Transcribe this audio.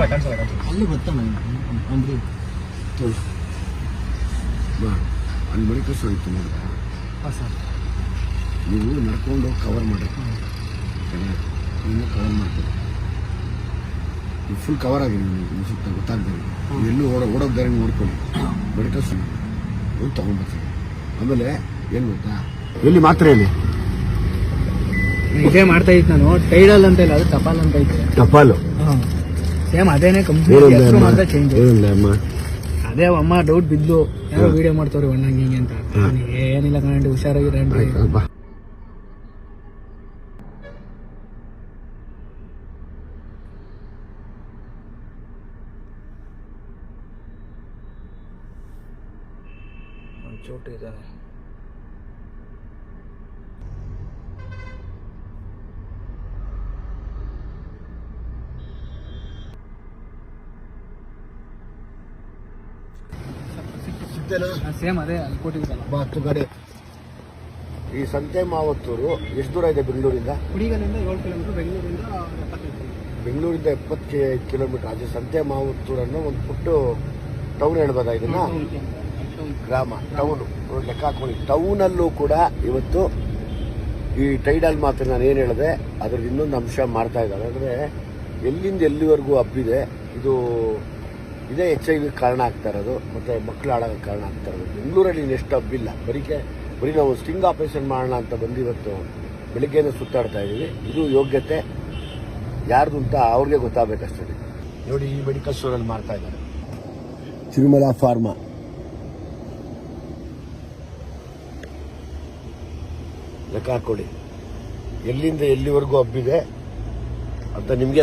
ಅಲ್ಲಿ ಬರ್ತಾನೆ ಅಂದ್ರೆ ಬಾ ಅಲ್ಲಿ ಮೆಡಿಕಲ್ ಸ್ಟೋರ್ ಇತ್ತು ನೋಡಿ. ಹಾಂ ಸರ್. ನೀವು ನಡ್ಕೊಂಡು ಕವರ್ ಮಾಡಿ. ನೀವು ಕವರ್ ಮಾಡ್ತೀರಿ ಫುಲ್ ಕವರ್ ಆಗಿದೆ ನೀವು ಸುತ್ತ ಗೊತ್ತಾಗ್ತೀನಿ ಎಲ್ಲೂ ಓಡ ಓಡೋಕ್ ದಾರಿ ನೋಡ್ಕೊಳ್ಳಿ. ಬಳಿಕ ಸ್ಟೋರ್ ಹೋಗಿ ತೊಗೊಂಡ್ಬರ್ತೀನಿ ಆಮೇಲೆ ಏನು ಗೊತ್ತಾ? ಎಲ್ಲಿ ಮಾತ್ರ ಹೇಳಿ? ಇದೇ ಮಾಡ್ತಾ ಇತ್ತು ನಾನು. ಟೈಡಲ್ ಅಂತ ಇಲ್ಲ ಅದು ಟಪಾಲ್ ಅಂತ ಇತ್ತು ಟಪಾಲು? ಸೇಮ್ ಅದೇನೆ ಕಂಪ್ನಿ ಹೆಸರು ಮಾತ್ರ ಚೇಂಜ್ ಅದೇ ಅಮ್ಮ ಡೌಟ್ ಬಿದ್ದು ಯಾರೋ ವಿಡಿಯೋ ಮಾಡ್ತಾವ್ರಿ ಒಣ್ಣಂಗೆ ಹಿಂಗೆ ಅಂತ. ಏನಿಲ್ಲ ಕಣಂಡಿ ಬಾ. ಚೋಟು ಇದ್ದಾನೆ. ಸೇಮ್ ಅದೇ ಅಲ್ಲಿ ಬಾ ಹತ್ತು ಗಾಡಿ. ಈ ಸಂತೆ ಮಾವತ್ತೂರು ಎಷ್ಟು ದೂರ ಇದೆ ಬೆಂಗಳೂರಿಂದ? ಕುಡಿಗಲಿಂದ ಏಳು ಕಿಲೋಮೀಟರ್ ಬೆಂಗಳೂರಿಂದ ಎಪ್ಪತ್ತೈದು. ಬೆಂಗಳೂರಿಂದ ಎಪ್ಪತ್ತು ಕಿಲೋಮೀಟರ್ ಅದೇ ಸಂತೆ ಮಾವತ್ತೂರನ್ನು ಒಂದು ಪುಟ್ಟು ಟೌನ್ ಹೇಳ್ಬೋದಾ ಇದನ್ನ? ಗ್ರಾಮ ಟೌನ್ ಲೆಕ್ಕ ಹಾಕೊಳ್ಳಿ. ಟೌನಲ್ಲೂ ಕೂಡ ಇವತ್ತು ಈ ಟೈಡಲ್ ಮಾತ್ರ ನಾನು ಏನು ಹೇಳಿದೆ ಅದ್ರದ್ದು ಇನ್ನೊಂದು ಅಂಶ ಮಾಡ್ತಾ ಇದ್ದಾರೆ. ಅಂದ್ರೆ ಎಲ್ಲಿಂದ ಎಲ್ಲಿವರೆಗೂ ಹಬ್ಬಿದೆ ಇದು ಇದೇ ಎಚ್ ಐ ವಿ ಕಾರಣ ಆಗ್ತಾ ಇರೋದು ಮತ್ತೆ ಮಕ್ಕಳು ಆಡೋಕೆ ಕಾರಣ ಆಗ್ತಾ ಇರೋದು. ಬೆಂಗಳೂರಲ್ಲಿ ಇನ್ನೆಷ್ಟು ಹಬ್ಬಿಲ್ಲ ಬರೀಕೆ ಬರೀ ನಾವು ಸ್ಟಿಂಗ್ ಆಪರೇಷನ್ ಮಾಡೋಣ ಅಂತ ಬಂದು ಇವತ್ತು ಬೆಳಿಗ್ಗೆನೇ ಸುತ್ತಾಡ್ತಾ ಇದ್ದೀವಿ. ಇದು ಯೋಗ್ಯತೆ ಯಾರ್ದು ಅಂತ ಅವ್ರಿಗೆ ಗೊತ್ತಾಗಬೇಕಷ್ಟೇ. ನೋಡಿ ಈ ಮೆಡಿಕಲ್ ಸ್ಟೋರಲ್ಲಿ ಮಾಡ್ತಾ ಇದ್ದಾರೆ. ತಿರುಮಲ ಫಾರ್ಮಾ ಲೆಕ್ಕ ಹಾಕೊಳ್ಳಿ ಎಲ್ಲಿಂದ ಎಲ್ಲಿವರೆಗೂ ಹಬ್ಬಿದೆ ಅಂತ ನಿಮಗೆ